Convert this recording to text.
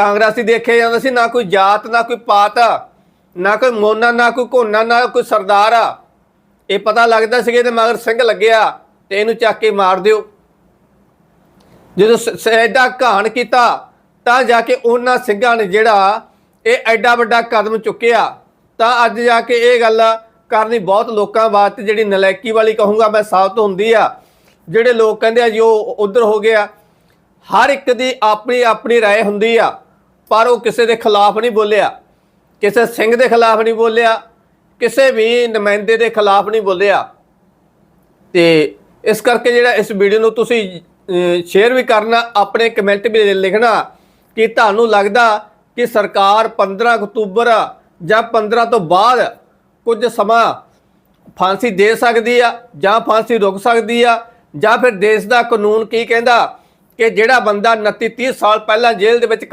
ਕਾਂਗਰਸੀ ਦੇਖਿਆ ਜਾਂਦਾ ਸੀ ਨਾ ਕੋਈ ਜਾਤ ਨਾ ਕੋਈ ਪਾਤ ਨਾ ਕੋਈ ਮੋਨਾ ਨਾ ਕੋਈ ਘੋਨਾ ਨਾ ਕੋਈ ਸਰਦਾਰ ਆ ਇਹ ਪਤਾ ਲੱਗਦਾ ਸੀਗੇ ਤੇ ਮਗਰ ਸਿੰਘ ਲੱਗਿਆ ਤੇ ਇਹਨੂੰ ਚੱਕ ਕੇ ਮਾਰ ਦਿਓ ਜਦੋਂ ਸ- ਸ- ਐਡਾ ਘਾਣ ਕੀਤਾ ਤਾਂ ਜਾ ਕੇ ਉਹਨਾਂ ਸਿੰਘਾਂ ਨੇ ਜਿਹੜਾ ਇਹ ਐਡਾ ਵੱਡਾ ਕਦਮ ਚੁੱਕਿਆ ਤਾਂ ਅੱਜ ਜਾ ਕੇ ਇਹ ਗੱਲ ਕਰਨੀ ਬਹੁਤ ਲੋਕਾਂ ਵਾਸਤੇ ਜਿਹੜੀ ਨਲਾਇਕੀ ਵਾਲੀ ਕਹੂੰਗਾ ਮੈਂ ਸਾਬਤ ਹੁੰਦੀ ਆ ਜਿਹੜੇ ਲੋਕ ਕਹਿੰਦੇ ਆ ਜੀ ਉਹ ਉਧਰ ਹੋ ਗਿਆ ਹਰ ਇੱਕ ਦੀ ਆਪਣੀ ਆਪਣੀ رائے ਹੁੰਦੀ ਆ ਪਰ ਉਹ ਕਿਸੇ ਦੇ ਖਿਲਾਫ ਨਹੀਂ ਬੋਲਿਆ, ਕਿਸੇ ਸਿੰਘ ਦੇ ਖਿਲਾਫ ਨਹੀਂ ਬੋਲਿਆ, ਕਿਸੇ ਵੀ ਨੁਮਾਇੰਦੇ ਦੇ ਖਿਲਾਫ ਨਹੀਂ ਬੋਲਿਆ। ਤੇ ਇਸ ਕਰਕੇ ਜਿਹੜਾ ਇਸ ਵੀਡੀਓ ਨੂੰ ਤੁਸੀਂ ਸ਼ੇਅਰ ਵੀ ਕਰਨਾ, ਆਪਣੇ ਕਮੈਂਟ ਵੀ ਲਿਖਣਾ ਕਿ ਤੁਹਾਨੂੰ ਲੱਗਦਾ ਕਿ ਸਰਕਾਰ 15 ਅਕਤੂਬਰ ਜਾਂ 15 ਤੋਂ ਬਾਅਦ ਕੁਝ ਸਮਾਂ ਫਾਂਸੀ ਦੇ ਸਕਦੀ ਆ ਜਾਂ ਫਾਂਸੀ ਰੁਕ ਸਕਦੀ ਆ ਜਾਂ ਫਿਰ ਦੇਸ਼ ਦਾ ਕਾਨੂੰਨ ਕੀ ਕਹਿੰਦਾ ਕਿ ਜਿਹੜਾ ਬੰਦਾ 29 30 ਸਾਲ ਪਹਿਲਾਂ ਜੇਲ੍ਹ ਦੇ ਵਿੱਚ